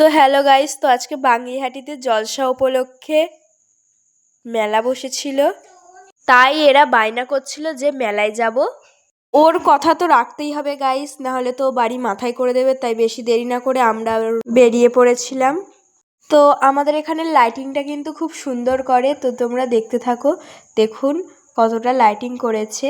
তো hello guys, তো আজকে বাঙ্গিহাটিতে জলসা উপলক্ষে মেলা বসেছিল। তাই এরা বায়না করছিল যে মেলায় যাব। ওর কথা তো রাখতেই হবে গাইস না হলে তো বাড়ি মাথায় করে দেবে, তাই বেশি দেরি না করে আমরা বেরিয়ে পড়েছিলাম। তো আমাদের এখানে লাইটিংটা কিন্তু খুব সুন্দর করে, তো তোমরা দেখতে থাকো, দেখুন কতটা লাইটিং করেছে।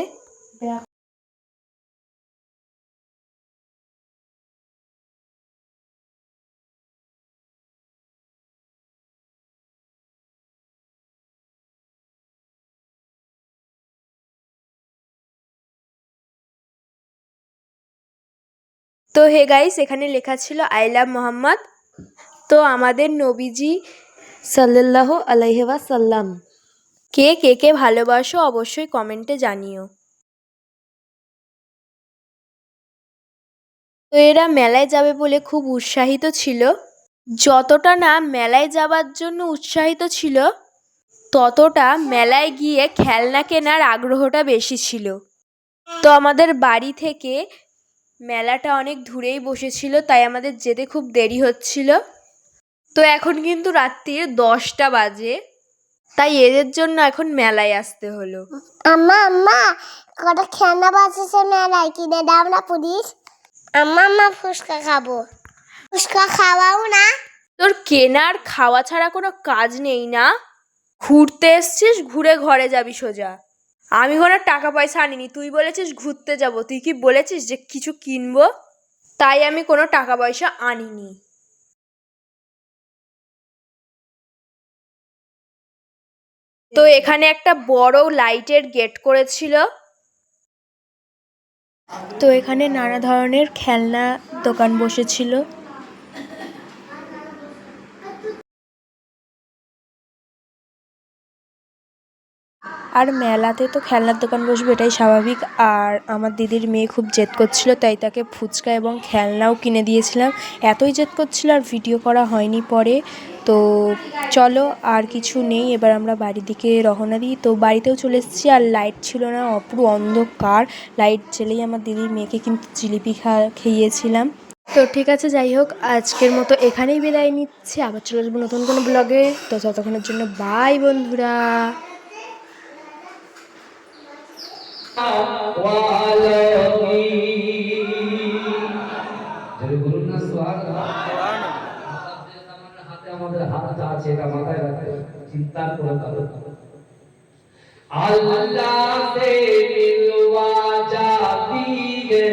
তো হে গাইস এখানে লেখা ছিল, আই লাভ মোহাম্মদ। তো আমাদের নবীজি সাল্লাহ আলাইহা সাল্লাম কে কে কে ভালোবাসো অবশ্যই কমেন্টে জানিও। তো এরা মেলায় যাবে বলে খুব উৎসাহিত ছিল। যতটা না মেলায় যাবার জন্য উৎসাহিত ছিল, ততটা মেলায় গিয়ে খেলনা কেনার আগ্রহটা বেশি ছিল। তো আমাদের বাড়ি থেকে মেলাটা অনেক দূরেই বসেছিল তাই আমাদের যেতে খুব দেরি হচ্ছিল। তো এখন কিন্তু রাত্রির দশটা বাজে তাই এদের জন্য এখন মেলায় আসতে হলো। আম্মা আম্মা কটা খেলনা বাজেছে মেলায়? কিনে দাও না পুলিশ? আম্মা আম্মা ফুচকা খাব। ফুচকা খাওয়াও না? তোর কেনার খাওয়া ছাড়া কোনো কাজ নেই না? ঘুরতে এসছিস ঘুরে ঘরে যাবি সোজা। আমি কোনো টাকা পয়সা আনিনি, তুই বলেছিস ঘুরতে যাব, তুই কি বলেছিস যে কিছু কিনবো? তাই আমি কোনো টাকা পয়সা আনিনি। তো এখানে একটা বড় লাইটের গেট করেছিল। তো এখানে নানা ধরনের খেলনা দোকান বসেছিল। আর মেলাতে তো খেলনার দোকান বসবে, এটাই স্বাভাবিক। আর আমার দিদির মেয়ে খুব জেদ করছিল, তাই তাকে ফুচকা এবং খেলনাও কিনে দিয়েছিলাম। এতই জেদ করছিল আর ভিডিও করা হয়নি পরে। তো চলো, আর কিছু নেই, এবার আমরা বাড়ির দিকে রওনা দিই। তো বাড়িতেও চলে এসেছি, আর লাইট ছিল না পুরো অন্ধকার। লাইট জ্বেলেই আমার দিদির মেয়েকে কিন্তু জিলিপি খা, খেয়েছিলাম। তো ঠিক আছে, যাই হোক, আজকের মতো এখানেই বিদায় নিচ্ছি। আবার চলে আসব নতুন কোনো ব্লগে তো ততক্ষণের জন্য বাই বন্ধুরা। আমাদের হাতটা আছে এটা মাথায় রাখতে চিন্তা করে তাহলে আল্লাহ সে মিলওয়া যাতি হে